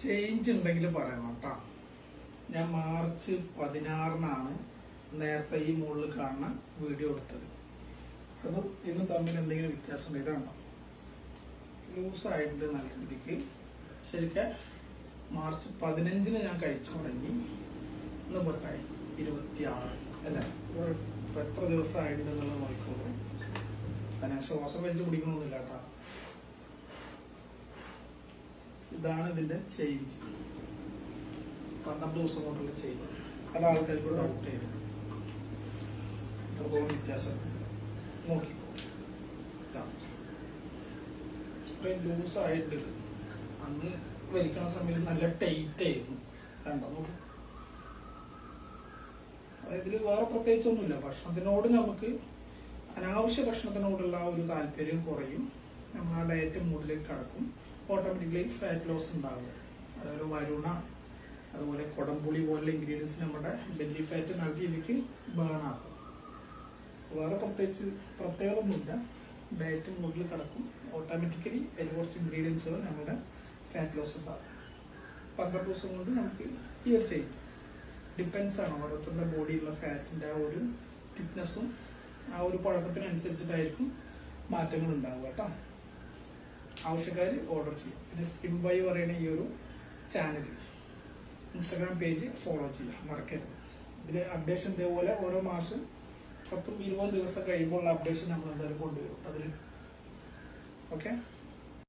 Change ഉണ്ടെങ്കിൽ പറയണം കേട്ടോ. ഞാൻ മാർച്ച് പതിനാറിനാണ് നേരത്തെ ഈ മുകളിൽ കാണുന്ന വീഡിയോ എടുത്തത്. അതും ഇന്നും തമ്മിൽ എന്തെങ്കിലും വ്യത്യാസം ഇതാണോ ലൂസായിട്ടുണ്ട് നല്ല രീതിക്ക്. ശരിക്കും മാർച്ച് പതിനഞ്ചിന് ഞാൻ കഴിച്ചു തുടങ്ങി. ഇന്ന് പൊട്ടായി ഇരുപത്തിയാറ് അല്ല? ഇപ്പോൾ എത്ര ദിവസമായിട്ടുണ്ട് എന്നുള്ളത് നോക്കിക്കോളൂ. ഞാൻ ശ്വാസം വലിച്ചു പിടിക്കണമെന്നില്ല കേട്ടോ. ഇതാണ് ഇതിന്റെ ചേഞ്ച് പന്ത്രണ്ട് ദിവസം കൊണ്ടുള്ള ചേഞ്ച് പല ആൾക്കാർക്ക് ഡൗട്ട് ചെയ്തു എത്രത്തോളം വ്യത്യാസം. നോക്കി ഇതാ. ഇത്രയും ലൂസ് ആയിട്ട് അന്ന് വലിക്കണ സമയത്ത് നല്ല ടൈറ്റ് ആയിരുന്നു. കണ്ടോ? നോക്കി. ഇതിൽ വേറെ പ്രത്യേകിച്ചൊന്നുമില്ല. ഭക്ഷണത്തിനോട് നമുക്ക് അനാവശ്യ ഭക്ഷണത്തിനോടുള്ള ഒരു താല്പര്യം കുറയും. നമ്മൾ ഡയറ്റ് മൂഡിലേക്ക് കടക്കും. ഓട്ടോമാറ്റിക്കലി ഫാറ്റ് ലോസ് ഉണ്ടാകും അതൊരു വരുണ അതുപോലെ കുടംപുളി പോലുള്ള ഇൻഗ്രീഡിയൻസ് നമ്മുടെ ബെല്ലി ഫാറ്റ് നല്ല രീതിക്ക് ബേൺ ആക്കും. വേറെ പ്രത്യേകിച്ച് പ്രത്യേകമൊന്നുമില്ല ഡയറ്റ് മൂഡിൽ കിടക്കും. ഓട്ടോമാറ്റിക്കലി അതിൽ കുറച്ച് ഇൻഗ്രീഡിയൻസുകൾ നമ്മുടെ ഫാറ്റ് ലോസ് ഉണ്ടാകും പന്ത്രണ്ട് ദിവസം കൊണ്ട് നമുക്ക് ഇയർ ചേഞ്ച് ഡിപ്പെൻസ് ആണ് ഓരോരുത്തരുടെ ബോഡിയിലുള്ള ഫാറ്റിന്റെ ആ ഒരു തിക്നെസ്സും ആ ഒരു പഴക്കത്തിനനുസരിച്ചിട്ടായിരിക്കും മാറ്റങ്ങൾ ഉണ്ടാവുക കേട്ടോ. ആവശ്യക്കാർ ഓർഡർ ചെയ്യും. പിന്നെ സ്കിം വൈ പറയുന്ന ഈ ഒരു ചാനൽ ഇൻസ്റ്റാഗ്രാം പേജ് ഫോളോ ചെയ്യുക. മറക്കരുത്. ഇതിൽ അപ്ഡേഷൻ ഇതേപോലെ ഓരോ മാസം പത്തും ഇരുപതും ദിവസം കഴിയുമ്പോൾ അപ്ഡേഷൻ നമ്മൾ എന്തായാലും കൊണ്ടുവരും. അതിൽ ഓക്കെ